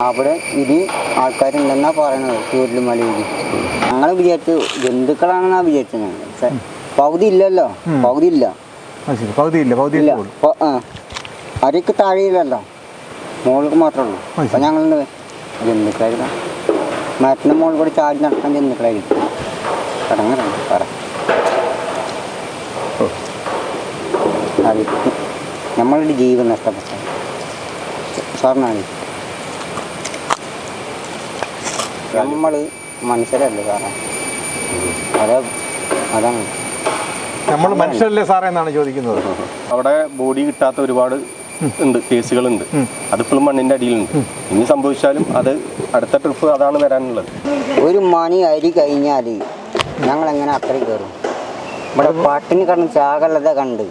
അവിടെ ഇത് ആൾക്കാരുണ്ടെന്നാ പറയണത് ചൂരലുമലയിൽ ഞങ്ങൾ വിചാരിച്ചു ജന്തുക്കളാണെന്നാ വിചാരിച്ചത് പകുതി ഇല്ലല്ലോ പകുതി ഇല്ല. പകുതി ഇല്ല പകുതി ഇല്ല. അവർക്ക് താഴെയില്ലല്ലോ മോൾക്ക് മാത്രമേ ഉള്ളൂ. അത് അപ്പൊ ഞങ്ങൾ ജന്തുക്കളായിരുന്നു മരത്തിന് മോൾ കൂടെ ചാടി നടക്കാൻ ജന്തുക്കളായിരിക്കും. കടങ്ങറുണ്ട് പറ. അവർക്ക് നമ്മളുടെ ജീവൻ നഷ്ടപ്പെട്ടു. സാറിനാണ് നമ്മൾ മനുഷ്യരല്ലേ സാറേ? അത് അതാണ്. നമ്മൾ മനുഷ്യരല്ലേ സാറേ എന്നാണ് ചോദിക്കുന്നത്. അവിടെ ബോഡി കിട്ടാത്ത ഒരുപാട് ഉണ്ട് കേസുകളുണ്ട്. അതിപ്പോഴും മണ്ണിന്റെ അടിയിലുണ്ട്. ഇനി സംഭവിച്ചാലും അത് അടുത്ത ട്രിപ്പ് അതാണ് വരാനുള്ളത്. ഒരു മണി അരി കഴിഞ്ഞാൽ ഞങ്ങൾ എങ്ങനെ അത്രയും കയറും? ഇവിടെ പാട്ടിന് കണ്ട് ചാകലത കണ്ട്.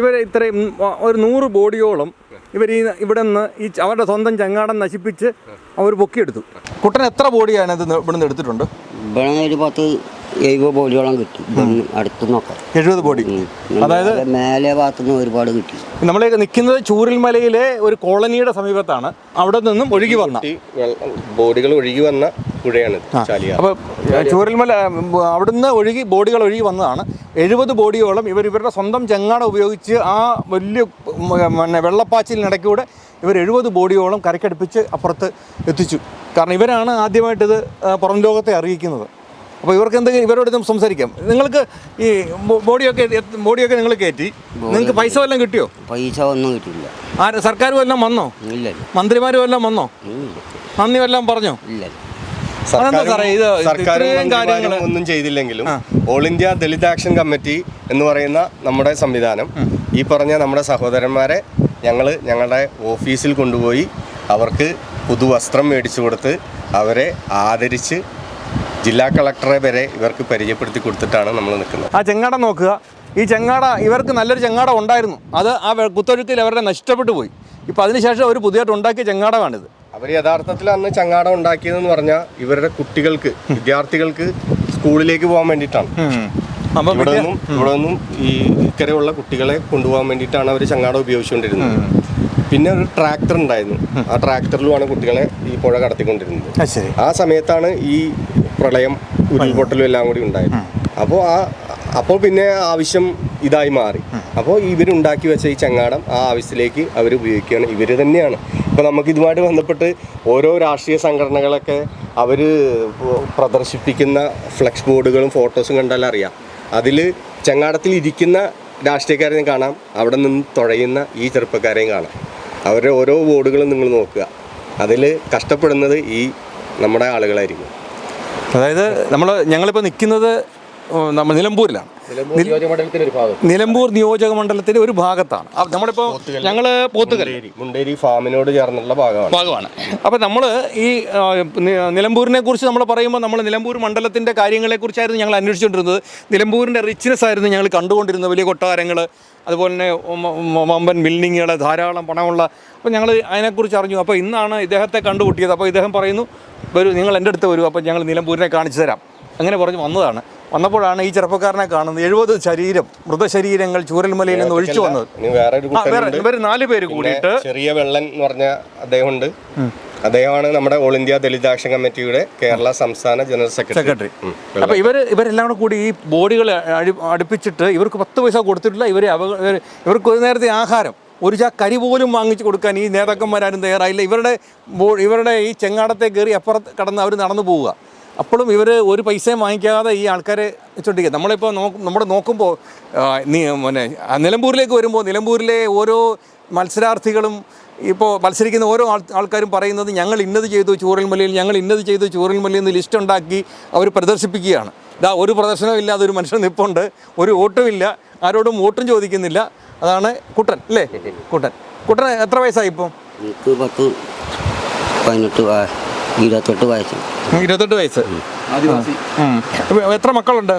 ഇവരെ ഇത്രയും ഒരു നൂറ് ബോഡിയോളം ഇവർ ഈ ഇവിടെ നിന്ന് ഈ അവരുടെ സ്വന്തം ചങ്ങാടം നശിപ്പിച്ച് അവർ പൊക്കിയെടുത്തു. കുട്ടൻ എത്ര ബോഡിയാണ് ഇത് ഇവിടുന്ന് എടുത്തിട്ടുണ്ട്? ഇവിടെ ഒരു പത്ത് എഴുപത് ബോഡിയോളം കിട്ടി. അടുത്ത് നോക്കാം എഴുപത് ബോഡി. അതായത് മേലെ- മേലെ ഭാഗത്തുനിന്ന് ഒരുപാട് കിട്ടി. നമ്മൾ നിൽക്കുന്നത് ചൂരൽമലയിലെ ഒരു കോളനിയുടെ സമീപത്താണ്. അവിടെ നിന്നും ഒഴുകി വന്ന. ബോഡികൾ ഒഴുകി വന്ന പുഴയാണ് അപ്പോൾ ചൂരൽമല അവിടുന്ന് ഒഴുകി ബോഡികൾ ഒഴുകി വന്നതാണ്. എഴുപത് ബോഡിയോളം ഇവർ ഇവരുടെ സ്വന്തം ചെങ്ങാട ഉപയോഗിച്ച് ആ വലിയ പിന്നെ വെള്ളപ്പാച്ചിലിനിടയ്ക്കൂടെ ഇവർ എഴുപത് ബോഡിയോളം കരക്കടുപ്പിച്ച് അപ്പുറത്ത് എത്തിച്ചു. കാരണം ഇവരാണ് ആദ്യമായിട്ടിത് പുറം ലോകത്തെ അറിയിക്കുന്നത്. അപ്പോൾ ഇവർക്ക് എന്തെങ്കിലും ഇവരോട് ഇതും സംസാരിക്കാം. നിങ്ങൾക്ക് ഈ ബോഡിയൊക്കെ ബോഡിയൊക്കെ നിങ്ങൾ കയറ്റി. നിങ്ങൾക്ക് പൈസ വല്ലതും കിട്ടിയോ? പൈസ ഒന്നും കിട്ടിയില്ല. ആര് സർക്കാർ വല്ലതും വന്നോ? ഇല്ല മന്ത്രിമാരും വല്ലതും വന്നോ. നന്ദി വല്ലതും പറഞ്ഞോ? ഇല്ല സർക്കാരും ഒന്നും ചെയ്തില്ലെങ്കിലും all India Dalit action committee എന്ന് പറയുന്ന നമ്മുടെ സംവിധാനം ഈ പറഞ്ഞ നമ്മുടെ സഹോദരന്മാരെ ഞങ്ങൾ ഞങ്ങളുടെ ഓഫീസിൽ കൊണ്ടുപോയി അവർക്ക് പുതുവസ്ത്രം മേടിച്ചു കൊടുത്ത് അവരെ ആദരിച്ച് ജില്ലാ കളക്ടറെ വരെ ഇവർക്ക് പരിചയപ്പെടുത്തി കൊടുത്തിട്ടാണ് നമ്മൾ നിൽക്കുന്നത്. ആ ചെങ്ങാട നോക്കുക. ഈ ചെങ്ങാട ഇവർക്ക് നല്ലൊരു ചെങ്ങാട ഉണ്ടായിരുന്നു. അത് ആ കുത്തൊഴുക്കിൽ അവരുടെ നഷ്ടപ്പെട്ടു പോയി. ഇപ്പോൾ അതിനുശേഷം അവർ പുതിയതായിട്ട് ഉണ്ടാക്കിയ ചെങ്ങാടമാണിത്. അവർ യഥാർത്ഥത്തിൽ അന്ന് ചങ്ങാടം ഉണ്ടാക്കിയതെന്ന് പറഞ്ഞാൽ ഇവരുടെ കുട്ടികൾക്ക് വിദ്യാർത്ഥികൾക്ക് സ്കൂളിലേക്ക് പോകാൻ വേണ്ടിയിട്ടാണ്. ഇവിടെ നിന്നും ഇവിടെ നിന്നും ഈ ഇക്കരെയുള്ള കുട്ടികളെ കൊണ്ടുപോകാൻ വേണ്ടിയിട്ടാണ് അവർ ചങ്ങാടം ഉപയോഗിച്ചുകൊണ്ടിരുന്നത്. പിന്നെ ഒരു ട്രാക്ടർ ഉണ്ടായിരുന്നു. ആ ട്രാക്ടറിലുമാണ് കുട്ടികളെ ഈ പുഴ കടത്തിക്കൊണ്ടിരുന്നത്. ആ സമയത്താണ് ഈ പ്രളയം ഉരുൾപൊട്ടലും എല്ലാം കൂടി ഉണ്ടായത്. അപ്പോൾ ആ അപ്പോൾ പിന്നെ ആവശ്യം ഇതായി മാറി. അപ്പോൾ ഇവരുണ്ടാക്കി വെച്ച ഈ ചങ്ങാടം ആ ആവശ്യത്തിലേക്ക് അവർ ഉപയോഗിക്കുകയാണ്. ഇവർ തന്നെയാണ് ഇപ്പോൾ നമുക്ക് ഇതുമായിട്ട് ബന്ധപ്പെട്ട് ഓരോ രാഷ്ട്രീയ സംഘടനകളൊക്കെ അവർ പ്രദർശിപ്പിക്കുന്ന ഫ്ലെക്സ് ബോർഡുകളും ഫോട്ടോസും കണ്ടാൽ അറിയാം. അതിൽ ചങ്ങാടത്തിൽ ഇരിക്കുന്ന രാഷ്ട്രീയക്കാരെയും കാണാം. അവിടെ നിന്ന് തുഴയുന്ന ഈ ചെറുപ്പക്കാരെയും കാണാം. അവരുടെ ഓരോ ബോർഡുകളും നിങ്ങൾ നോക്കുക. അതിൽ കഷ്ടപ്പെടുന്നത് ഈ നമ്മുടെ ആളുകളായിരിക്കും. അതായത് നമ്മൾ ഞങ്ങളിപ്പോൾ നിൽക്കുന്നത് നമ്മൾ നിലമ്പൂരിലാണ്. നിലമ്പൂർ നിയോജക മണ്ഡലത്തിന്റെ ഒരു ഭാഗത്താണ്. നമ്മളിപ്പോ നമ്മളിപ്പോൾ ഞങ്ങൾ പോത്തുകൽ മുണ്ടേരി. ഫാമിനോട് ചേർന്നുള്ള ഭാഗമാണ്. ഭാഗമാണ്. അപ്പോൾ നമ്മൾ ഈ നിലമ്പൂരിനെ കുറിച്ച് നമ്മൾ പറയുമ്പോൾ നമ്മൾ നിലമ്പൂർ മണ്ഡലത്തിന്റെ കാര്യങ്ങളെക്കുറിച്ചായിരുന്നു ഞങ്ങൾ അന്വേഷിച്ചുകൊണ്ടിരുന്നത് നിലമ്പൂരിന്റെ റിച്ച്നെസ് ആയിരുന്നു ഞങ്ങൾ കണ്ടുകൊണ്ടിരുന്നത്. വലിയ കൊട്ടാരങ്ങൾ അതുപോലെ തന്നെ വമ്പൻ ബിൽഡിങ്ങുകൾ ധാരാളം പണമുള്ള അപ്പോൾ ഞങ്ങൾ അതിനെക്കുറിച്ച് അറിഞ്ഞു. അപ്പോൾ ഇന്നാണ് ഇദ്ദേഹത്തെ കണ്ടുകൂട്ടിയത് അപ്പോൾ ഇദ്ദേഹം പറയുന്നു വരൂ നിങ്ങൾ എന്റെ അടുത്ത് വരൂ. അപ്പോൾ ഞങ്ങൾ നിലമ്പൂരിനെ കാണിച്ചു തരാം. അങ്ങനെ പറഞ്ഞ് വന്നതാണ്. വന്നപ്പോഴാണ് ഈ ചെറുപ്പക്കാരനെ കാണുന്നത്. എഴുപത് ശരീരം മൃതശരീരങ്ങൾ ചൂരൽമലയിൽ നിന്ന് ഒഴിച്ചു വന്നത്. ഇവർ നാല് പേര് കൂടിയിട്ട് ചെറിയ വെള്ളൻ എന്ന് പറഞ്ഞ അദ്ദേഹമുണ്ട്. അദ്ദേഹമാണ് നമ്മുടെ ഓൾ ഇന്ത്യ ദളിത് ആക്ഷൻ കമ്മിറ്റിയുടെ കേരള സംസ്ഥാന ജനറൽ സെക്രട്ടറി. അപ്പൊ ഇവർ ഇവരെല്ലാം കൂടെ കൂടി ഈ ബോഡികൾ അടി അടുപ്പിച്ചിട്ട് ഇവർക്ക് പത്ത് പൈസ കൊടുത്തിട്ടില്ല. ഇവരെ ഇവർക്ക് ഒരു നേരത്തെ ആഹാരം. ഒരു ചാ കരി പോലും വാങ്ങിച്ചു കൊടുക്കാൻ ഈ നേതാക്കന്മാരാരും തയ്യാറായില്ല. ഇവരുടെ ഇവരുടെ ഈ ചെങ്ങാടത്തെ കയറി അപ്പുറത്ത് കടന്ന് അവർ നടന്നു പോവുക. അപ്പോഴും ഇവർ ഒരു പൈസയും വാങ്ങിക്കാതെ ഈ ആൾക്കാരെ വെച്ചോണ്ടിരിക്കുക നമ്മളിപ്പോൾ നോ നമ്മൾ നോക്കുമ്പോൾ പിന്നെ നിലമ്പൂരിലേക്ക് വരുമ്പോൾ നിലമ്പൂരിലെ ഓരോ മത്സരാർത്ഥികളും ഇപ്പോൾ മത്സരിക്കുന്ന ഓരോ ആൾ ആൾക്കാരും പറയുന്നത് ഞങ്ങൾ ഇന്നത് ചെയ്തു ചൂരൽമലയിൽ ഞങ്ങൾ ഇന്നത് ചെയ്തു ചൂരൽമലയിൽ നിന്ന് ലിസ്റ്റ് ഉണ്ടാക്കി അവർ പ്രദർശിപ്പിക്കുകയാണ്. ഇതാ ഒരു പ്രദർശനവും ഇല്ലാതെ ഒരു മനുഷ്യൻ നിപ്പുണ്ട് ഒരു വോട്ടുമില്ല ആരോടും വോട്ടും ചോദിക്കുന്നില്ല. അതാണ് കുട്ടൻ അല്ലേ? കുട്ടൻ. കുട്ടൻ എത്ര വയസ്സായി ഇപ്പം? പത്ത് പതിനെട്ട് ഇരുപത്തെട്ട് വയസ്സ്. ഇരുപത്തെട്ട് വയസ്സ്. എത്ര മക്കളുണ്ട്?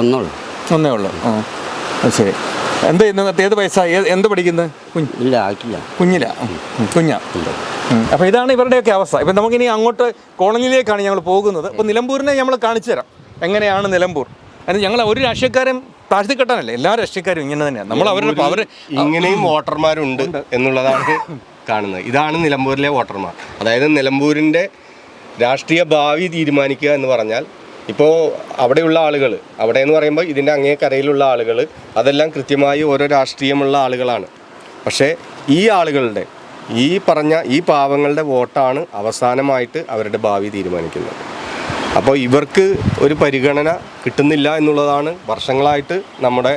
ഒന്നുള്ളൂ ഒന്നേ ഉള്ളൂ. ആ. ശരി. എന്ത് ചെയ്യുന്നത് ഏത് വയസ്സായി? എന്ത് പഠിക്കുന്നത് കുഞ്ഞ്. ഇല്ല ആയിട്ടില്ല കുഞ്ഞില? കുഞ്ഞ. അപ്പോൾ ഇതാണ് ഇവരുടെയൊക്കെ അവസ്ഥ. ഇപ്പം നമുക്കിനി അങ്ങോട്ട് കോളനിയിലേക്കാണ് ഞങ്ങൾ പോകുന്നത്. അപ്പോൾ നിലമ്പൂരിനെ നമ്മൾ കാണിച്ചു തരാം. എങ്ങനെയാണ് നിലമ്പൂർ? അതിന് ഞങ്ങൾ ഒരു രാഷ്ട്രീയക്കാരും താഴ്ത്തി കെട്ടാനല്ലേ എല്ലാ രാഷ്ട്രീയക്കാരും ഇങ്ങനെ തന്നെയാണ് നമ്മൾ അവരുടെ അവർ ഇങ്ങനെയും വോട്ടർമാരുണ്ട് എന്നുള്ളതാണ് കാണുന്നത്. ഇതാണ് നിലമ്പൂരിലെ വോട്ടർമാർ. അതായത് നിലമ്പൂരിന്റെ രാഷ്ട്രീയ ഭാവി തീരുമാനിക്കുക എന്ന് പറഞ്ഞാൽ ഇപ്പോൾ അവിടെയുള്ള ആളുകൾ അവിടെ എന്ന് പറയുമ്പോൾ ഇതിന്റെ അങ്ങേ കരയിലുള്ള ആളുകൾ അതെല്ലാം കൃത്യമായി ഓരോ രാഷ്ട്രീയമുള്ള ആളുകളാണ്. പക്ഷേ ഈ ആളുകളുടെ ഈ പറഞ്ഞ ഈ പാവങ്ങളുടെ വോട്ടാണ് അവസാനമായിട്ട് അവരുടെ ഭാവി തീരുമാനിക്കുന്നത്. അപ്പോൾ ഇവർക്ക് ഒരു പരിഗണന കിട്ടുന്നില്ല എന്നുള്ളതാണ് വർഷങ്ങളായിട്ട് നമ്മുടെ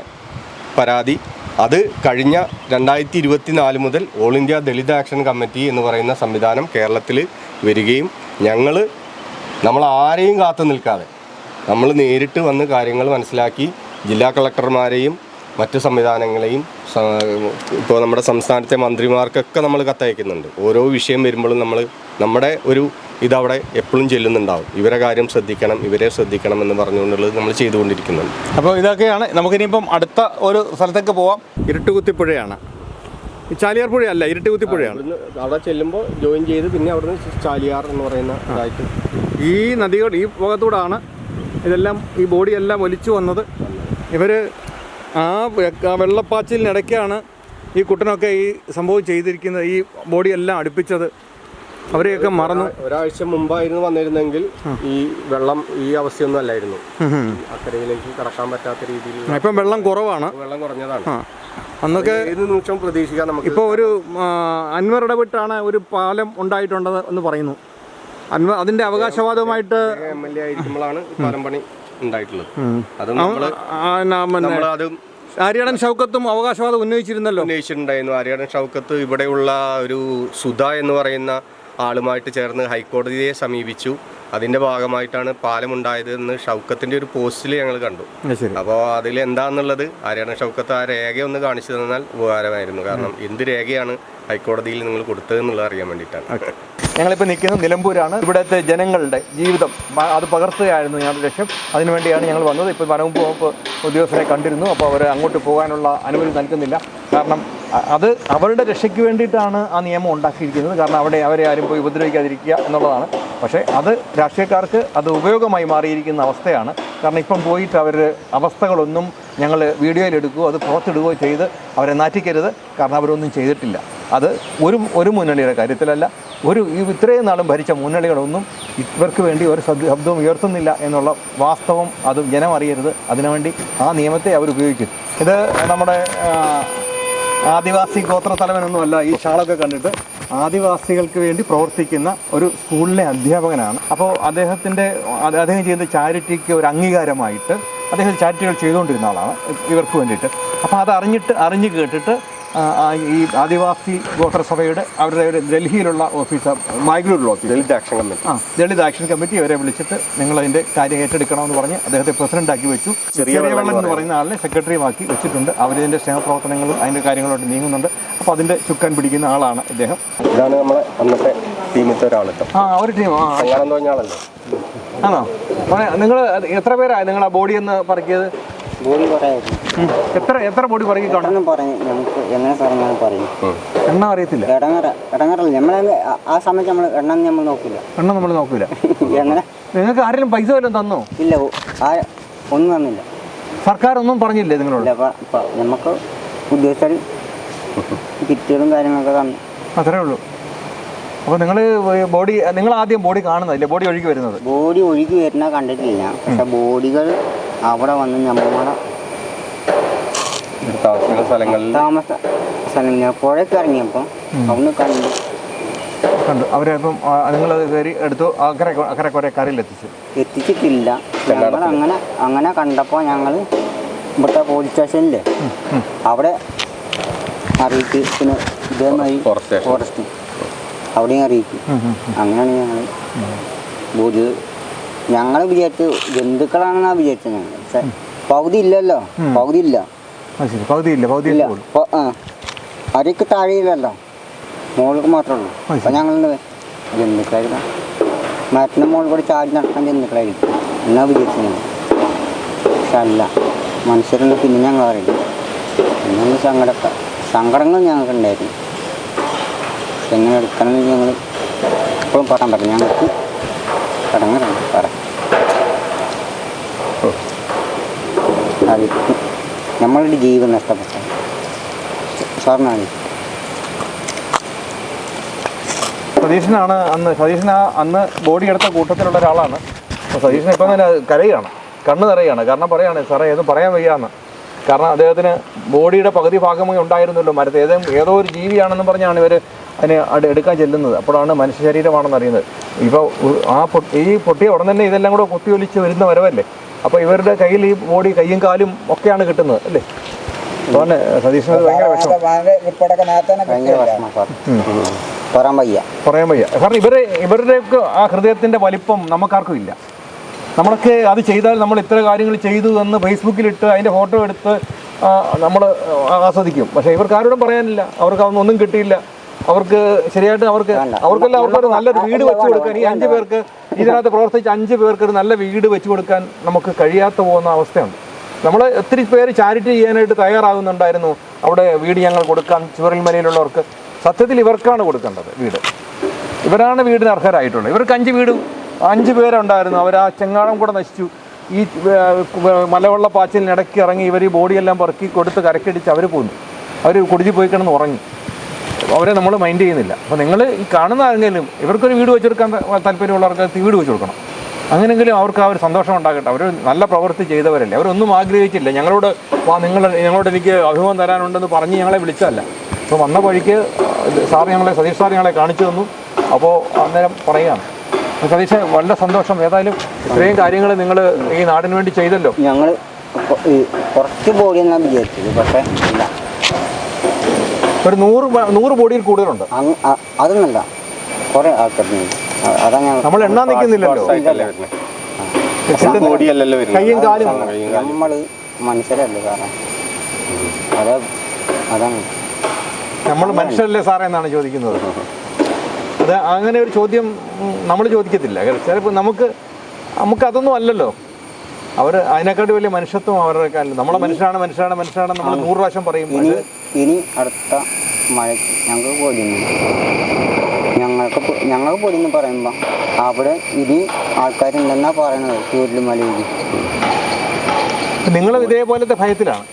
പരാതി. അത് കഴിഞ്ഞ രണ്ടായിരത്തി ഇരുപത്തി നാല് മുതൽ all India Dalit action committee എന്ന് പറയുന്ന സംവിധാനം കേരളത്തിൽ വരികയും ഞങ്ങൾ നമ്മൾ ആരെയും കാത്തു നിൽക്കാതെ നമ്മൾ നേരിട്ട് വന്ന് കാര്യങ്ങൾ മനസ്സിലാക്കി ജില്ലാ കളക്ടർമാരെയും മറ്റ് സംവിധാനങ്ങളെയും ഇപ്പോൾ നമ്മുടെ സംസ്ഥാനത്തെ മന്ത്രിമാർക്കൊക്കെ നമ്മൾ കത്തയക്കുന്നുണ്ട്. ഓരോ വിഷയം വരുമ്പോഴും നമ്മൾ നമ്മുടെ ഒരു ഇതവിടെ എപ്പോഴും ചെല്ലുന്നുണ്ടാവും. ഇവരെ കാര്യം ശ്രദ്ധിക്കണം ഇവരെ ശ്രദ്ധിക്കണം എന്ന് പറഞ്ഞുകൊണ്ടുള്ളത് നമ്മൾ ചെയ്തുകൊണ്ടിരിക്കുന്നുണ്ട്. അപ്പോൾ ഇതൊക്കെയാണ്. നമുക്കിനിയിപ്പം അടുത്ത ഒരു സ്ഥലത്തേക്ക് പോവാം. ഇരുട്ടുകുത്തിപ്പുഴയാണ്. ചാലിയാർ പുഴയല്ല ഇരുട്ടി കുത്തി പുഴയാണ്. അവിടെ ചെല്ലുമ്പോൾ ജോയിൻ ചെയ്ത് പിന്നെ അവിടുന്ന് ചാലിയാർ എന്ന് പറയുന്ന ഇതായിട്ട് ഈ നദികൾ ഈ ഭാഗത്തൂടാണ് ഇതെല്ലാം ഈ ബോഡി എല്ലാം ഒലിച്ചു വന്നത്. ഇവർ ആ വെള്ളപ്പാച്ചിലിനിടയ്ക്കാണ് ഈ കുട്ടനൊക്കെ ഈ സംഭവം ചെയ്തിരിക്കുന്നത് ഈ ബോഡി എല്ലാം അടുപ്പിച്ചത്. അവരെയൊക്കെ മറന്നു. ഒരാഴ്ച മുമ്പായിരുന്നു വന്നിരുന്നെങ്കിൽ ഈ വെള്ളം ഈ അവസ്ഥയൊന്നും അല്ലായിരുന്നു. അക്കരയിലേക്ക് കടക്കാൻ പറ്റാത്ത രീതിയിൽ ഇപ്പം വെള്ളം കുറവാണ്. വെള്ളം കുറഞ്ഞതാണ്. അന്നൊക്കെ ഏത് നിമിഷം പ്രതീക്ഷിക്കാം നമുക്ക്? ഇപ്പോൾ ഒരു അൻവർ ഇടപെട്ടാണ് ഒരു പാലം ഉണ്ടായിട്ടുണ്ടെന്ന് എന്ന് പറയുന്നു. അൻവർ അതിന്റെ അവകാശവാദവുമായിട്ട് എം എൽ എ ആയിരിക്കുമ്പോഴാണ് ഈ പാലം പണി ഉണ്ടായിട്ടുള്ളത്. അത് നമ്മൾ ആര്യാടൻ ഷൗക്കത്തും അവകാശവാദം ഉന്നയിച്ചിരുന്നല്ലോ. ഉന്നയിച്ചിട്ടുണ്ടായിരുന്നു. ആര്യാടൻ ഷൗക്കത്ത് ഇവിടെയുള്ള ഒരു സുധ എന്ന് പറയുന്ന ആളുമായിട്ട് ചേർന്ന് ഹൈക്കോടതിയെ സമീപിച്ചു. അതിന്റെ ഭാഗമായിട്ടാണ് പാലം ഉണ്ടായത് എന്ന് ഷൗക്കത്തിന്റെ ഒരു പോസ്റ്റിൽ ഞങ്ങൾ കണ്ടു. അപ്പോൾ അതിൽ എന്താണെന്നുള്ളത് ആര്യാടൻ ഷൗക്കത്ത് ആ രേഖ ഒന്ന് കാണിച്ചു തന്നാൽ ഉപകാരമായിരുന്നു. കാരണം എന്ത് രേഖയാണ് ഹൈക്കോടതിയിൽ നിങ്ങൾ കൊടുത്തത് എന്നുള്ളത് അറിയാൻ വേണ്ടിയിട്ടാണ്. ഞങ്ങളിപ്പോൾ നിൽക്കുന്നത് നിലമ്പൂരാണ്. ഇവിടുത്തെ ജനങ്ങളുടെ ജീവിതം അത് പകർത്തുകയായിരുന്നു ഞങ്ങളുടെ ലക്ഷ്യം. അതിനുവേണ്ടിയാണ് ഞങ്ങൾ വന്നത്. ഇപ്പോൾ വനവും വകുപ്പ് ഉദ്യോഗസ്ഥരെ കണ്ടിരുന്നു. അപ്പോൾ അവർ അങ്ങോട്ട് പോകാനുള്ള അനുമതി നൽകുന്നില്ല. കാരണം അത് അവരുടെ രക്ഷയ്ക്ക് വേണ്ടിയിട്ടാണ് ആ നിയമം ഉണ്ടാക്കിയിരിക്കുന്നത്. കാരണം അവിടെ അവരെ ആരും പോയി ഉപദ്രവിക്കാതിരിക്കുക എന്നുള്ളതാണ്. പക്ഷേ അത് രാഷ്ട്രീയക്കാർക്ക് അത് ഉപയോഗമായി മാറിയിരിക്കുന്ന അവസ്ഥയാണ്. കാരണം ഇപ്പം പോയിട്ട് അവർ അവസ്ഥകളൊന്നും ഞങ്ങൾ വീഡിയോയിൽ എടുക്കുകയോ അത് പുറത്തിടുകയോ ചെയ്ത് അവരെ നാറ്റിക്കരുത്. കാരണം അവരൊന്നും ചെയ്തിട്ടില്ല. അത് ഒരു ഒരു മുന്നണിയുടെ കാര്യത്തിലല്ല. ഒരു ഇത്രയും നാളും ഭരിച്ച മുന്നണികളൊന്നും ഇവർക്ക് വേണ്ടി ഒരു ശബ്ദവും ഉയർത്തുന്നില്ല എന്നുള്ള വാസ്തവം അത് ജനം അറിയരുത് അതിനുവേണ്ടി ആ നിയമത്തെ അവർ ഉപയോഗിക്കും. ഇത് നമ്മുടെ ആദിവാസി ഗോത്ര തലവനൊന്നുമല്ല ഈ ഷാളൊക്കെ കണ്ടിട്ട്. ആദിവാസികൾക്ക് വേണ്ടി പ്രവർത്തിക്കുന്ന ഒരു സ്കൂളിലെ അധ്യാപകനാണ്. അപ്പോൾ അദ്ദേഹത്തിന്റെ അദ്ദേഹം ചെയ്യുന്ന ചാരിറ്റിക്ക് ഒരു അംഗീകാരമായിട്ട് അദ്ദേഹം ചാരിറ്റികൾ ചെയ്തുകൊണ്ടിരുന്ന ആളാണ്. ഇവർക്ക് വേണ്ടിയിട്ട്. അപ്പോൾ അത് അറിഞ്ഞിട്ട് അറിഞ്ഞ് കേട്ടിട്ട് ഈ ആദിവാസി ഗോത്രസഭയുടെ അവരുടെ ഒരു ഡൽഹിയിലുള്ള ഓഫീസർ ബാംഗ്ലൂരിലുള്ള ഓഫീസ് ദളിത് ആക്ഷൻ കമ്മിറ്റി. ആ ദളിത് ആക്ഷൻ കമ്മിറ്റി അവരെ വിളിച്ചിട്ട് നിങ്ങൾ അതിന്റെ കാര്യം ഏറ്റെടുക്കണമെന്ന് പറഞ്ഞ് അദ്ദേഹത്തെ പ്രസിഡന്റ് ആക്കി വെച്ചു. ചെറിയ വെള്ളം എന്ന് പറയുന്ന ആളിനെ സെക്രട്ടറിയുമാക്കി വെച്ചിട്ടുണ്ട്. അവരിതിന്റെ ക്ഷേമപ്രവർത്തനങ്ങളും അതിന്റെ കാര്യങ്ങളോട്ട് നീങ്ങുന്നുണ്ട്. അപ്പോൾ അതിന്റെ ചുക്കാൻ പിടിക്കുന്ന ആളാണ് ഇദ്ദേഹം. ഇതാണ് നമ്മളെ അന്നത്തെ ടീമിലത്തെ ഒരാൾ ആ ഒരു ടീം ആ ആണോ? നിങ്ങൾ എത്ര പേരാണ് നിങ്ങൾ ആ ബോഡി എന്ന് പറക്കിയത്? ബോഡി പറയായിരുന്നു ഉം. എത്ര എത്ര ബോഡി പറക്കി കാണും? പറഞ്ഞു പറയും? നമുക്ക് എങ്ങനെ സാറങ്ങനെ പറയും? എണ്ണ അറിയത്തില്ല. ഇടങ്ങറ ഇടങ്ങറല്ല നമ്മളെ ആ- സമയത്ത് നമ്മൾ എണ്ണ നമ്മൾ നോക്കില്ല എണ്ണ നമ്മൾ നോക്കില്ല എങ്ങനെ? നിങ്ങൾക്ക് ആരെങ്കിലും പൈസ വല്ലതും തന്നോ? ഇല്ല ആ ഒന്നും തന്നില്ല. സർക്കാർ ഒന്നും പറഞ്ഞില്ലേ നിങ്ങളോട്? നമുക്ക് ഉദ്യോഗസ്ഥർ കിറ്റുകളും കാര്യങ്ങളൊക്കെ തന്നു. അത്രേ ഉള്ളൂ. അപ്പോൾ നിങ്ങൾ ബോഡി നിങ്ങൾ ആദ്യം ബോഡി കാണുന്നതല്ലേ ബോഡി ഒഴുകി വരുന്നത്. ബോഡി ഒഴുകി വരുന്ന കണ്ടിട്ടില്ല. പക്ഷെ ബോഡികൾ അവിടെ വന്ന് നമ്മളെ താമസിക്കുന്ന സ്ഥലങ്ങളിൽ താമസ സ്ഥലം ഞാൻ പുഴയ്ക്ക് ഇറങ്ങിയപ്പോൾ കണ്ടു. കണ്ടു. അവരെ നിങ്ങളത് കയറി എടുത്തു അക്കരെ അക്കരെ കുറെ കരയിലെത്തിച്ചു എത്തിച്ചിട്ടില്ല. ഞങ്ങൾ അങ്ങനെ അങ്ങനെ കണ്ടപ്പോൾ ഞങ്ങൾ ഇവിടുത്തെ പോലീസ് സ്റ്റേഷനിൽ അവിടെ അറിയിക്കും പിന്നെ ഇതേമാതിരി ഫോറസ്റ്റ് അവിടെയും അറിയിക്കും അങ്ങനെയാണ് ഞങ്ങൾ ഒരു ഞങ്ങൾ വിചാരിച്ചു ജന്തുക്കളാണെന്നാണ് വിചാരിച്ചത് ഞങ്ങൾ പകുതി ഇല്ലല്ലോ? പകുതി ഇല്ല. ശരി. പകുതിയില്ല പകുതി ഇല്ല. ഉള്ളൂ പ- ആ. അരയ്ക്ക് താഴെയില്ലല്ലോ. മോൾക്ക് മാത്രമേ ഉള്ളൂ. അപ്പൊ ഞങ്ങൾ ജന്തുക്കളായിരുന്നു മരത്തിന് മോൾ കൂടി ചാടി നടക്കാൻ ജന്തുക്കളായിരിക്കും എന്നാ വിചാരിച്ചു ഞങ്ങൾ പക്ഷെ അല്ല. മനുഷ്യരുണ്ട് പിന്നെ ഞങ്ങൾ അറിയില്ല. പിന്നെ സങ്കട സങ്കടങ്ങൾ ഞങ്ങൾക്ക് ഉണ്ടായിരുന്നു. പക്ഷെ എങ്ങനെ എടുക്കണമെന്ന് ഞങ്ങൾ ഇപ്പോഴും പറയാൻ പറ്റില്ല. ഞങ്ങൾക്ക് കടങ്ങളുണ്ട് പറ. അതിക്ക് നമ്മളുടെ ജീവൻ നഷ്ടപ്പെട്ടു. സാറിനാണ് സതീശനാണ് അന്ന് സതീശൻ ആ അന്ന് ബോഡി എടുത്ത കൂട്ടത്തിലുള്ള ഒരാളാണ്. അപ്പോൾ സതീശൻ ഇപ്പം തന്നെ കരയാണ് കണ്ണ് നിറയാണ്. കാരണം പറയാണ് സാറേ ഏതും പറയാൻ വയ്യാന്ന്. കാരണം അദ്ദേഹത്തിന് ബോഡിയുടെ പകുതി ഭാഗമേ ഉണ്ടായിരുന്നല്ലോ മരത്ത് ഏതോ ഏതോ ഒരു ജീവിയാണെന്ന് പറഞ്ഞാണ് ഇവർ അതിനെ എടുക്കാൻ ചെല്ലുന്നത്. അപ്പോഴാണ് മനുഷ്യ ശരീരമാണെന്ന് അറിയുന്നത് ഇപ്പോൾ ആ ഈ പൊട്ടിയ ഉടൻ തന്നെ ഇതെല്ലാം കൂടെ കുത്തിയൊലിച്ച് വരുന്ന വരവല്ലേ? അപ്പോൾ ഇവരുടെ കയ്യിൽ ഈ ബോഡി കയ്യും കാലും ഒക്കെയാണ് കിട്ടുന്നത് അല്ലേ? അതുകൊണ്ട് സതീശൻ അത് ഭയങ്കര വിഷമം. പറയാൻ വയ്യ. പറയാൻ വയ്യ. കാരണം ഇവരെ ഇവരുടെയൊക്കെ ആ ഹൃദയത്തിന്റെ വലിപ്പം നമുക്കാർക്കും ഇല്ല. നമ്മളൊക്കെ അത് ചെയ്താൽ നമ്മൾ ഇത്ര കാര്യങ്ങൾ ചെയ്തു എന്ന് ഫേസ്ബുക്കിലിട്ട് അതിന്റെ ഫോട്ടോ എടുത്ത് നമ്മൾ ആസ്വദിക്കും. പക്ഷേ ഇവർക്ക് ആരോടും പറയാനില്ല. അവർക്ക് അതൊന്നും ഒന്നും കിട്ടിയില്ല. അവർക്ക് ശരിയായിട്ട് അവർക്ക്. അവർക്കെല്ലാം അവർക്കൊരു നല്ലൊരു വീട് വെച്ചു കൊടുക്കാൻ ഈ അഞ്ച് പേർക്ക് ഇതിനകത്ത് പ്രവർത്തിച്ച അഞ്ച് പേർക്ക് ഒരു നല്ല വീട് വെച്ചു കൊടുക്കാൻ നമുക്ക് കഴിയാത്ത പോകുന്ന അവസ്ഥയുണ്ട്. നമ്മൾ ഒത്തിരി പേര് ചാരിറ്റി ചെയ്യാനായിട്ട് തയ്യാറാകുന്നുണ്ടായിരുന്നു അവിടെ വീട് ഞങ്ങൾ കൊടുക്കാൻ ചുവരൽ മലയിലുള്ളവർക്ക് സത്യത്തിൽ ഇവർക്കാണ് കൊടുക്കേണ്ടത് വീട്. ഇവരാണ് വീടിന് അർഹരായിട്ടുള്ളത്. ഇവർക്ക് അഞ്ച് വീടും അഞ്ച് പേരുണ്ടായിരുന്നു. അവർ ആ ചെങ്ങാടം കൂടെ നശിച്ചു. ഈ മലവെള്ള പാച്ചിലിനിടയ്ക്ക് ഇറങ്ങി ഇവർ ഈ ബോഡിയെല്ലാം പെറുക്കി കൊടുത്ത് കരക്കടിച്ച് അവർ പോന്നു. അവർ കുടിച്ചു പോയി കിടന്ന് ഉറങ്ങി. അവരെ നമ്മൾ മൈൻഡ് ചെയ്യുന്നില്ല. അപ്പോൾ നിങ്ങൾ ഈ കാണുന്ന ആരെങ്കിലും ഇവർക്കൊരു വീട് വെച്ചെടുക്കാൻ താല്പര്യമുള്ളവർക്ക് വീട് വെച്ച് കൊടുക്കണം. അങ്ങനെങ്കിലും അവർക്ക് ആ ഒരു സന്തോഷം ഉണ്ടാകട്ടെ. അവർ നല്ല പ്രവൃത്തി ചെയ്തവരല്ലേ. അവരൊന്നും ആഗ്രഹിച്ചില്ല. ഞങ്ങളോട് വാ നിങ്ങൾ ഞങ്ങളോട് എനിക്ക് അഭിമുഖം തരാനുണ്ടെന്ന് പറഞ്ഞ് ഞങ്ങളെ വിളിച്ചതല്ല. അപ്പോൾ വന്ന വഴിക്ക് സാർ ഞങ്ങളെ സതീഷ് സാർ ഞങ്ങളെ കാണിച്ചു തന്നു. അപ്പോൾ അന്നേരം പറയുകയാണ്. സതീഷ് വളരെ സന്തോഷം. ഏതായാലും ഇത്രയും കാര്യങ്ങൾ നിങ്ങൾ ഈ നാടിന് വേണ്ടി ചെയ്തല്ലോ. ഞങ്ങൾ കുറച്ച് പോകുന്ന വിചാരിച്ചത്. പക്ഷേ ഇല്ല. ഒരു നൂറ് നൂറ് ബോഡിയിൽ കൂടുതലുണ്ട്. അതൊന്നല്ല കുറെ ആൾക്കാരുണ്ട്. അതാ ഞാൻ നമ്മൾ എണ്ണാൻ നിൽക്കുന്നില്ലല്ലോ. കയ്യും കാലും. നമ്മൾ മനുഷ്യരല്ലേ കാരണം അതാ അതാണ്. നമ്മൾ മനുഷ്യരല്ലേ സാറേ എന്നാണ് ചോദിക്കുന്നത്. അത് അങ്ങനെ ഒരു ചോദ്യം നമ്മൾ ചോദിക്കത്തില്ല. ചിലപ്പോൾ നമുക്ക് നമുക്ക് അതൊന്നും അല്ലല്ലോ. അവർ അതിനെക്കാട്ടി വലിയ മനുഷ്യത്വം അവരുടെ കാലം നമ്മളെ മനുഷ്യരാണ് മനുഷ്യരാണ് മനുഷ്യരാണ് നമ്മൾ നൂറ് പ്രാവശ്യം പറയും ഇനി ഇനി അടുത്ത മഴയ്ക്ക് ഞങ്ങൾ പൊടിയുന്നു ഞങ്ങൾക്ക് ഞങ്ങൾ പൊടിയെന്ന് പറയുമ്പോൾ അവിടെ ഇനി ആൾക്കാരുണ്ടെന്നാണ് പറയണത് ചൂരിലുമലയിൽ നിങ്ങൾ ഇതേപോലത്തെ ഭയത്തിലാണ്.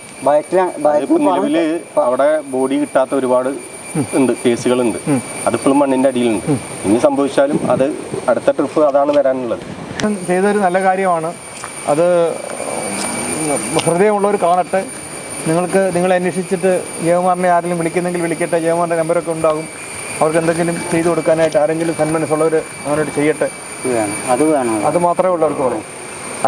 നിലവിൽ അവിടെ ബോഡി കിട്ടാത്ത ഒരുപാട് ഉണ്ട് കേസുകളുണ്ട്. അതിപ്പോഴും മണ്ണിന്റെ അടിയിലുണ്ട്. ഇനി സംഭവിച്ചാലും അത് അടുത്ത ട്രിപ്പ് അതാണ് വരാനുള്ളത്. ചെയ്തൊരു നല്ല കാര്യമാണ്. അത് ഹൃദയമുള്ളവർ കാണട്ടെ. നിങ്ങൾക്ക് നിങ്ങളെ അന്വേഷിച്ചിട്ട് ജയകുമാറിനെ ആരെങ്കിലും വിളിക്കുന്നെങ്കിൽ വിളിക്കട്ടെ. ജയകുമാറിന്റെ നമ്പരൊക്കെ ഉണ്ടാകും. അവർക്ക് എന്തെങ്കിലും ചെയ്തു കൊടുക്കാനായിട്ട് ആരെങ്കിലും സന്മനസ്സുള്ളവർ അങ്ങനെയായിട്ട് ചെയ്യട്ടെ. അത് വേണം. അത് മാത്രമേ ഉള്ളൂ അവർക്ക് പറയും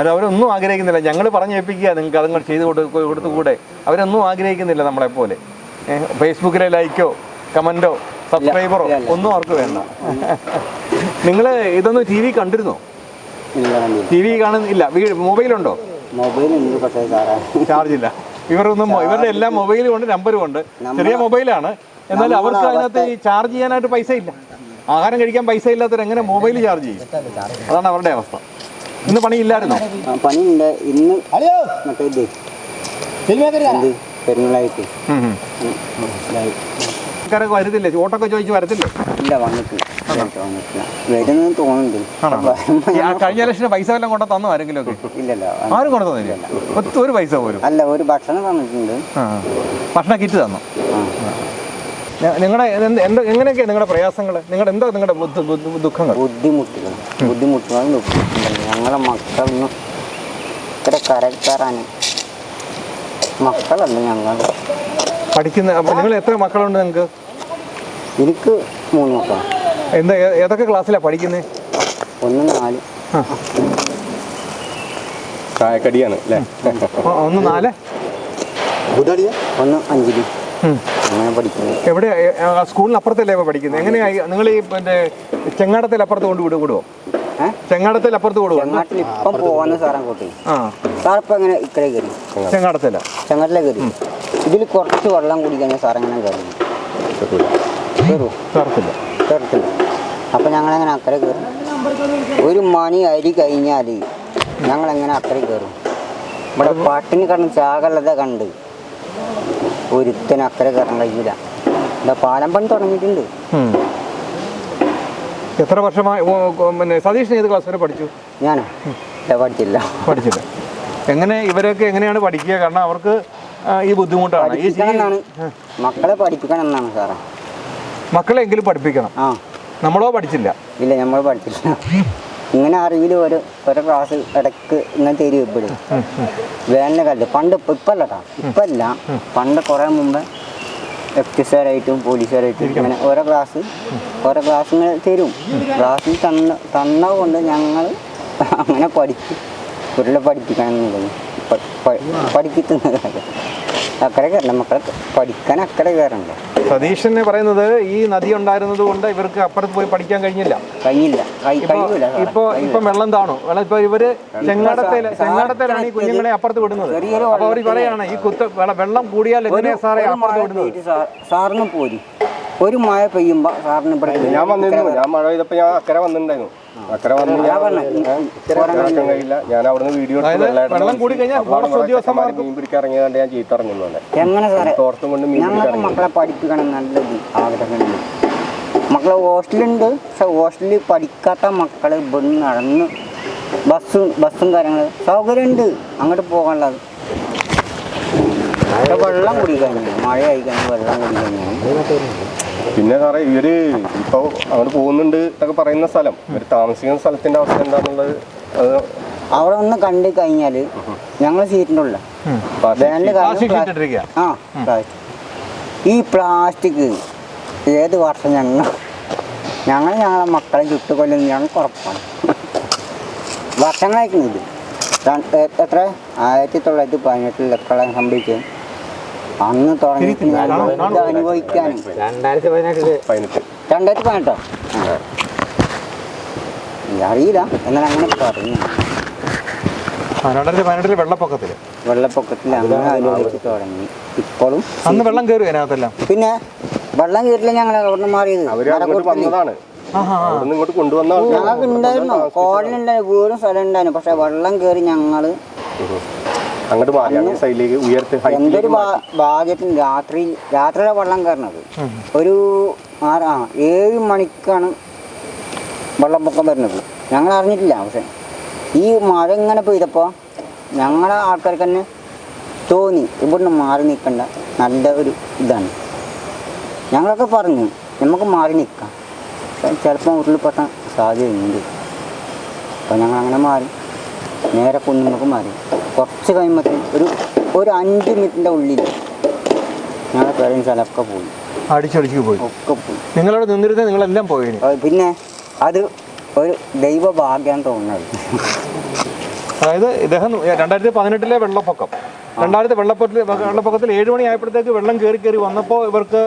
അത് അവരൊന്നും ആഗ്രഹിക്കുന്നില്ല. ഞങ്ങൾ പറഞ്ഞു പറഞ്ഞേൽപ്പിക്കുക നിങ്ങൾക്ക് അതുങ്ങൾ ചെയ്ത് കൊടുക്കുക കൊടുത്തുകൂടെ. അവരൊന്നും ആഗ്രഹിക്കുന്നില്ല നമ്മളെപ്പോലെ ഫേസ്ബുക്കിലെ ലൈക്കോ കമന്റോ സബ്സ്ക്രൈബറോ. ഒന്നും അവർക്ക് വേണ്ട. നിങ്ങൾ ഇതൊന്നും ടി വി കണ്ടിരുന്നോ? ടി വി കാണുന്നില്ല വീ മൊബൈലുണ്ടോ? മൊബൈൽ ഉണ്ട് പക്ഷേ ചാർജ് ഇല്ല ഇവരൊന്നും ഇവരുടെ എല്ലാം മൊബൈലും ഉണ്ട് നമ്പറും ഉണ്ട്. ചെറിയ മൊബൈലാണ്. എന്നാൽ അവർക്ക് അതിനകത്ത് ഈ ചാർജ് ചെയ്യാനായിട്ട് പൈസ ഇല്ല. ആഹാരം കഴിക്കാൻ പൈസ ഇല്ലാത്തവർ എങ്ങനെ മൊബൈൽ ചാർജ് ചെയ്യും? അതാണ് അവരുടെ അവസ്ഥ. ഇന്ന് പണിയില്ലായിരുന്നോ? പണിയുണ്ട് ഇന്ന് മറ്റേ ഇത് ആൾക്കാരൊക്കെ വരുന്നില്ലേ? ഓട്ടൊക്കെ ചോദിച്ച് വരത്തില്ലേ? ഇല്ല വന്നിട്ടില്ല. വരുന്നെന്ന് തോന്നുന്നുണ്ട്. കഴിഞ്ഞ ലക്ഷം പൈസ വല്ലതും കൊണ്ട് തന്നോ ആരെങ്കിലും ഒക്കെ? ഇല്ലല്ലോ. ആരും കൊണ്ടു തന്നില്ല? ഒരു പൈസ പോലും. അല്ല ഒരു ഭക്ഷണം തന്നിട്ടുണ്ട്. ഭക്ഷണ കിറ്റ് തന്നു? നിങ്ങളുടെ എന്താ എങ്ങനെയൊക്കെയാണ് നിങ്ങളുടെ പ്രയാസങ്ങൾ നിങ്ങളുടെ എന്താ നിങ്ങളുടെ ദുഃഖങ്ങൾ ബുദ്ധിമുട്ടുകൾ ബുദ്ധിമുട്ടുകൾ ഞങ്ങളുടെ ഞങ്ങളെ മക്കളൊന്നും ഇത്ര കരക്കാറാണ് മക്കളല്ല ഞങ്ങൾ പഠിക്കുന്ന അപ്പോൾ നിങ്ങൾ എത്ര മക്കളുണ്ട് നിങ്ങൾക്ക് എനിക്ക് മൂന്ന് മക്കളാണ് എന്താ ഏ- ഏതൊക്കെ ക്ലാസ്സിലാണ് പഠിക്കുന്നത് ഒന്ന് നാല്. ചായക്കടിയാണ് അല്ലേ? ഒന്ന് നാല്? ഒന്ന് അഞ്ചിൽ. ഉം. അങ്ങനെ പഠിക്കുന്നു. എവിടെ സ്കൂളിന് അപ്പുറത്തല്ലേ ഇപ്പോൾ പഠിക്കുന്നത് എങ്ങനെയായി നിങ്ങൾ ഈ പിന്നെ ചെങ്ങാടത്തിൽ അപ്പുറത്ത് കൊണ്ട് വിടും വിടുവോ? ഏഹ് ചെങ്ങാടത്തിൽ അപ്പുറത്ത് വിടുവോ? ചെങ്ങാട്ടിൽ ഇപ്പം പോവാന്ന് സാറാൻ കൂട്ടി ആ എങ്ങനെ ചെങ്ങാട്ടിലെ കയറി. ഇതിൽ കുറച്ച് വെള്ളം കൂടി കഴിഞ്ഞാൽ സാർ എങ്ങനെ കയറുന്നു കയറുമോ ചേർത്തില്ല കയറത്തില്ല അപ്പം ഞങ്ങളെങ്ങനെ അക്കരെ കയറും ഒരു മണി അരി കഴിഞ്ഞാൽ ഞങ്ങളെങ്ങനെ അക്കരെ കയറും ഇവിടെ പാട്ടിന് കണ്ട് ചാകലത കണ്ട് ഒരുത്തന് അക്കരെ കയറാൻ കഴിയില്ല എന്താ പാലം പണി തുടങ്ങിയിട്ടുണ്ട്. എത്ര വർഷമായി പിന്നെ സതീഷ് ഏത് ക്ലാസ് വരെ പഠിച്ചു? ഞാനോ? പഠിച്ചില്ല. പഠിച്ചില്ല. എങ്ങനെ ഇവരൊക്കെ എങ്ങനെയാണ് പഠിക്കുക? കാരണം അവർക്ക് ഈ ബുദ്ധിമുട്ടാണ്. മക്കളെ പഠിപ്പിക്കണം എന്നാണ് സാറേ. മക്കളെങ്കിലും പഠിപ്പിക്കണം. ആ. നമ്മളോ പഠിച്ചില്ല. ഇല്ല നമ്മൾ പഠിച്ചില്ല. ഇങ്ങനെ അറിവിൽ ഒരു ഒരു ക്ലാസ് ഇടയ്ക്ക് ഇങ്ങനെ തരും ഇപ്പോഴും. വേനൽക്കാലത്ത് പണ്ട് ഇപ്പം ഇപ്പല്ല കേട്ടോ ഇപ്പല്ല. പണ്ട് കുറേ മുമ്പ് എഫ്റ്റിസാരായിട്ടും പോലീസുകാരായിട്ടും ഇങ്ങനെ ഓരോ ക്ലാസ് ഓരോ ക്ലാസ് ഇങ്ങനെ തരും. ക്ലാസ്സിൽ തന്ന തന്നതുകൊണ്ട് ഞങ്ങൾ അങ്ങനെ പഠിച്ചു കുട്ടികളെ പഠിപ്പിക്കണം എന്നുള്ളത്. പ- പ- പഠിപ്പിക്കുന്നത്. അക്കരെ കയറണം. മക്കളെ പഠിക്കാൻ അക്കരെ കയറണ്ട? സതീശൻ പറയുന്നത് ഈ നദി ഉണ്ടായിരുന്നത് കൊണ്ട് ഇവർക്ക് അപ്പുറത്ത് പോയി പഠിക്കാൻ കഴിഞ്ഞില്ല. കഴിഞ്ഞില്ല. കഴി- ഇപ്പൊ ഇപ്പൊ വെള്ളം താണു. വെള്ളം ഇപ്പൊ ഇവർ ചെങ്ങാടത്തേല ചെങ്ങാടത്തേലാണ് ഈ കുഞ്ഞുങ്ങളെ അപ്പുറത്ത് വിടുന്നത്. അപ്പൊ അവർ പറയാണ് ഈ കുത്ത വെള്ളം- കൂടിയാൽ എങ്ങനെയാ സാറേ ഒരു അപ്പുറത്ത് മഴ വിടുന്നത്. സാറിനും പോരി. ഒരു മഴ പെയ്യുമ്പോ സാറിന് ഞാൻ വന്നിരുന്നു. ഞാൻ മഴ പെയ്തപ്പോ ഞാൻ അക്കരെ വന്നിട്ടുണ്ടായിരുന്നു. അക്കരെ വന്നു ഞാൻ കഴിയില്ല. ഞാൻ അവിടുന്ന് വീഡിയോ വെള്ളം കൂടി കഴിഞ്ഞാൽ മീൻ പിടിക്കാൻ ഇറങ്ങിയതുകൊണ്ട് ഞാൻ ചീത്ത ഇറങ്ങുന്നുണ്ട് എങ്ങനെ സാറേ? തോർത്തും കൊണ്ട് മീൻ പിടിക്കാൻ മക്കളെ പഠിപ്പിക്കണം നല്ലത്. ആഗ്രഹമുണ്ട്. മക്കളെ ഹോസ്റ്റലുണ്ട് പക്ഷെ ഹോസ്റ്റലിൽ പഠിക്കാത്ത മക്കൾ ഇവിടുന്ന് നടന്ന് ബസ്സും ബസ്സും കാര്യങ്ങൾ സൗകര്യമുണ്ട്. അങ്ങോട്ട് പോകാനുള്ളത്. വെള്ളം കുടിക്കാൻ മഴ ആയിക്കഴിഞ്ഞാൽ കഴിഞ്ഞ് വെള്ളം കുടി കഴിഞ്ഞു പിന്നെ സാറേ ഇവർ ഇപ്പൊ അങ്ങോട്ട് പോകുന്നുണ്ട് എന്നൊക്കെ പറയുന്ന സ്ഥലം. ഇവർ താമസിക്കുന്ന സ്ഥലത്തിന്റെ അവസ്ഥ എന്താണെന്നുള്ളത് അത് അവിടെ ഒന്ന് കണ്ടു കഴിഞ്ഞാൽ ഞങ്ങൾ സീറ്റിന്റെ ഉള്ള വേനൽ കാലം ആ ഈ പ്ലാസ്റ്റിക് ഏത് വർഷം ഞങ്ങൾ ഞങ്ങൾ ഞങ്ങളെ മക്കളെ ചുട്ടുകൊല്ലുന്ന ഞങ്ങൾക്ക് ഉറപ്പാണ്. വർഷങ്ങളായിരിക്കും ഇത്. എത്ര? ആയിരത്തി തൊള്ളായിരത്തി പതിനെട്ടിൽ എപ്പോഴാണ് സംഭവിച്ചത്. അന്ന് തുടങ്ങി. അനുഭവിക്കാനും. രണ്ടായിരത്തി പതിനെട്ടിൽ പതിനെട്ട്. രണ്ടായിരത്തി പതിനെട്ടോ? അറിയില്ല. എന്നാൽ അങ്ങനെ പറഞ്ഞു. രണ്ടായിരത്തി പതിനെട്ടിൽ വെള്ളപ്പൊക്കത്തിൽ. വെള്ളപ്പൊക്കത്തിൽ അങ്ങനെ അനുഭവിച്ച് തുടങ്ങി. ഇപ്പോഴും അന്ന് വെള്ളം കയറി അതിനകത്തെല്ലാം. പിന്നെ വെള്ളം കയറില്ല ഞങ്ങൾ അവിടെ നിന്ന് മാറിയത് ഇങ്ങോട്ട് കൊണ്ടുവന്ന ഞങ്ങൾക്ക് ഉണ്ടായിരുന്നു. കോടനുണ്ടായിരുന്നു വീടും സ്ഥലം ഉണ്ടായിരുന്നു. പക്ഷെ വെള്ളം കയറി ഞങ്ങൾ അങ്ങോട്ട് മാറി സൈഡിലേക്ക് ഉയർത്തി എന്തൊരു ഭാഗ്യത്തിന് രാത്രി രാത്രിയിലെ വെള്ളം കയറണത്. ഒരു ആറ് ആ ഏഴ് മണിക്കാണ് വെള്ളപ്പൊക്കം വരുന്നത്. ഞങ്ങൾ അറിഞ്ഞിട്ടില്ല പക്ഷെ. ഈ മഴ ഇങ്ങനെ പെയ്തപ്പോൾ ഞങ്ങളെ ആൾക്കാർക്ക് തന്നെ തോന്നി ഇവിടുന്ന് മാറി നിൽക്കേണ്ട നല്ല ഒരു ഇതാണ്. ഞങ്ങളൊക്കെ പറഞ്ഞു നമുക്ക് മാറി നിൽക്കാം. ചിലപ്പോൾ ഉരുളിപ്പെട്ട സാധ്യതയുണ്ട്. അപ്പോൾ ഞങ്ങൾ അങ്ങനെ മാറി. നേരെ കുന്നുമ്മക്ക് മാറി. കുറച്ച് കഴിയുമ്പോൾ ഒരു ഒരു അഞ്ച് മിനിറ്റിന്റെ ഉള്ളിൽ ഞങ്ങളെ പേരൻസ് സ്ഥലമൊക്കെ പോയി. അടിച്ചടിച്ച് പോയി. ഒക്കെ പോയി. നിങ്ങളവിടെ നിന്നിരുന്ന നിങ്ങളെല്ലാം പോയി പിന്നെ അത് ഒരു ദൈവഭാഗ്യം തോന്നുന്നത്. അതായത് ഇദ്ദേഹം രണ്ടായിരത്തി പതിനെട്ടിലെ വെള്ളപ്പൊക്കം. രണ്ടായിരത്തി വെള്ളപ്പൊക്കത്തിൽ വെള്ളപ്പൊക്കത്തിൽ ഏഴ് മണി ആയപ്പോഴത്തേക്ക് വെള്ളം കയറി കയറി വന്നപ്പോൾ ഇവർക്ക്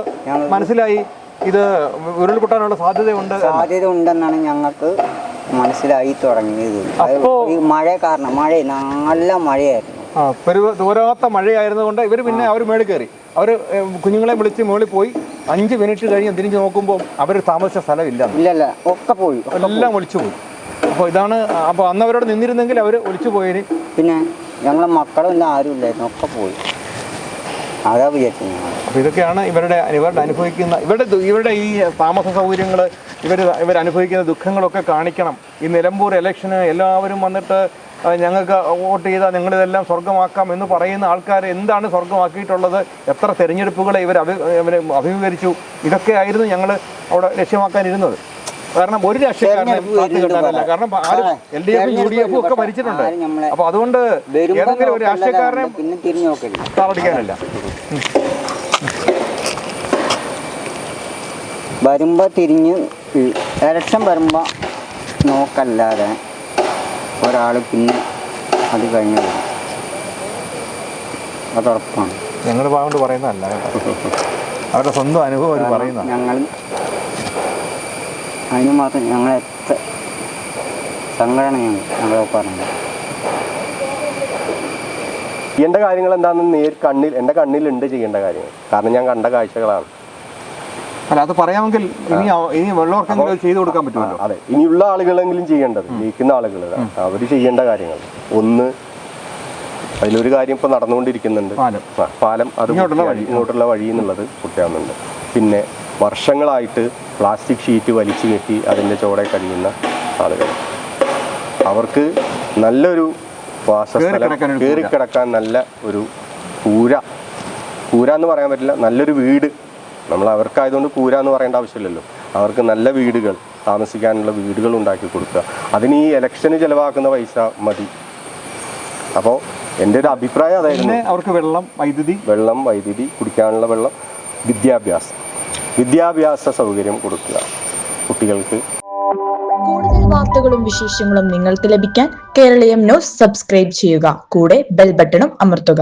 മനസ്സിലായി ഇത് ഉരുൾപൊട്ടാനുള്ള സാധ്യതയുണ്ട് സാധ്യത ഉണ്ടെന്നാണ് ഞങ്ങൾക്ക് മനസ്സിലായി തുടങ്ങിയത്. ഈ മഴ കാരണം മഴ നല്ല മഴയായിരുന്നു. ആ മഴയായിരുന്നു തോരാത്ത മഴയായിരുന്നുകൊണ്ട് ഇവർ പിന്നെ അവർ മേളിൽ കയറി. അവർ കുഞ്ഞുങ്ങളെ വിളിച്ച് മുകളിൽ പോയി അഞ്ച് മിനിറ്റ് കഴിഞ്ഞ് തിരിഞ്ഞ് നോക്കുമ്പോൾ അവർ താമസിച്ച സ്ഥലമില്ല. ഇല്ലല്ല ഒക്കെ പോയി. എല്ലാം ഒളിച്ചു പോയി. അപ്പോൾ ഇതാണ് അപ്പോൾ അന്ന് അവരോട് നിന്നിരുന്നെങ്കിൽ അവർ ഒളിച്ചു പോയതിന് പിന്നെ ഞങ്ങളെ മക്കളും ആരും ഇല്ലായിരുന്നു ഒക്കെ പോയി. അതാ വിചാരിക്കുന്നത് അപ്പോൾ ഇതൊക്കെയാണ് ഇവരുടെ ഇവരുടെ അനുഭവിക്കുന്ന ഇവരുടെ ഇവരുടെ ഈ താമസ സൗകര്യങ്ങൾ ഇവർ ഇവർ അനുഭവിക്കുന്ന ദുഃഖങ്ങളൊക്കെ കാണിക്കണം. ഈ നിലമ്പൂർ ഇലക്ഷന് എല്ലാവരും വന്നിട്ട് ഞങ്ങൾക്ക് വോട്ട് ചെയ്താൽ നിങ്ങളിതെല്ലാം സ്വർഗമാക്കാം എന്ന് പറയുന്ന ആൾക്കാർ എന്താണ് സ്വർഗമാക്കിയിട്ടുള്ളത് എത്ര തെരഞ്ഞെടുപ്പുകളെ ഇവർ അഭി ഇവരെ അഭിമുഖീകരിച്ചു? ഇതൊക്കെ ആയിരുന്നു ഞങ്ങൾ അവിടെ ലക്ഷ്യമാക്കാനിരുന്നത്. കാരണം ഒരു രാഷ്ട്രീയക്കാരനെ. കാരണം എൽ ഡി എഫും യു ഡി എഫും ഒക്കെ ഭരിച്ചിട്ടുണ്ട്. അപ്പൊ അതുകൊണ്ട് വരുമ്പോ ഏതെങ്കിലും ഒരു രാഷ്ട്രീയക്കാരനെ പിന്നെ തിരിഞ്ഞു താറടിക്കാനല്ല. വരുമ്പോൾ തിരിഞ്ഞ് ഇലക്ഷൻ വരുമ്പോൾ നോക്കല്ലാതെ ഒരാൾ പിന്നെ അത് കഴിഞ്ഞു അത് ഉറപ്പാണ്. ഞങ്ങൾ പാവണ്ട് പറയുന്നതല്ല അവരുടെ സ്വന്തം അനുഭവം അവർ പറയുന്ന ഞങ്ങൾ അതിന് മാത്രം ഞങ്ങൾ എത്ര സംഘടന ഞങ്ങളെ പറഞ്ഞത് ചെയ്യേണ്ട കാര്യങ്ങൾ എന്താണെന്ന് നേർ കണ്ണിൽ എന്റെ കണ്ണിലുണ്ട് ചെയ്യേണ്ട കാര്യങ്ങൾ. കാരണം ഞാൻ കണ്ട കാഴ്ചകളാണ്. അല്ല അത് പറയാമെങ്കിൽ ഇനി ഇനി വെള്ളവർക്കെങ്കിലും ചെയ്തു കൊടുക്കാൻ പറ്റുമല്ലോ? അതെ. ഇനിയുള്ള ആളുകളെങ്കിലും ചെയ്യേണ്ടത് ജയിക്കുന്ന ആളുകൾ അവർ ചെയ്യേണ്ട കാര്യങ്ങൾ. ഒന്ന് അതിലൊരു കാര്യം ഇപ്പോൾ നടന്നുകൊണ്ടിരിക്കുന്നുണ്ട്. പാലം. അത് ഇങ്ങോട്ടുള്ള വഴി. ഇങ്ങോട്ടുള്ള വഴി എന്നുള്ളത് കുട്ടിയാവുന്നുണ്ട് പിന്നെ വർഷങ്ങളായിട്ട് പ്ലാസ്റ്റിക് ഷീറ്റ് വലിച്ചു കെട്ടി അതിന്റെ ചോടെ കഴിയുന്ന ആളുകൾ. അവർക്ക് നല്ലൊരു വാസസ്ഥലം. കയറിക്കിടക്കാൻ നല്ല ഒരു കൂര കൂര എന്ന് പറയാൻ പറ്റില്ല നല്ലൊരു വീട്. നമ്മൾ അവർക്കായതുകൊണ്ട് കൂര എന്ന് പറയേണ്ട ആവശ്യമില്ലല്ലോ. അവർക്ക് നല്ല വീടുകൾ താമസിക്കാനുള്ള വീടുകൾ ഉണ്ടാക്കി കൊടുക്കുക. അതിന് ഈ ഇലക്ഷന് ചിലവാക്കുന്ന പൈസ മതി. അപ്പോൾ എന്റെ ഒരു അഭിപ്രായം അതായിരുന്നു. അവർക്ക് വെള്ളം വൈദ്യുതി. വെള്ളം വൈദ്യുതി കുടിക്കാനുള്ള വെള്ളം വിദ്യാഭ്യാസം. വിദ്യാഭ്യാസ സൗകര്യം കൊടുക്കുക കുട്ടികൾക്ക്. കൂടുതൽ വാർത്തകളും വിശേഷങ്ങളും നിങ്ങൾക്ക് ലഭിക്കാൻ കേരളീയം ന്യൂസ് സബ്സ്ക്രൈബ് ചെയ്യുക. കൂടെ ബെൽ ബട്ടണും അമർത്തുക.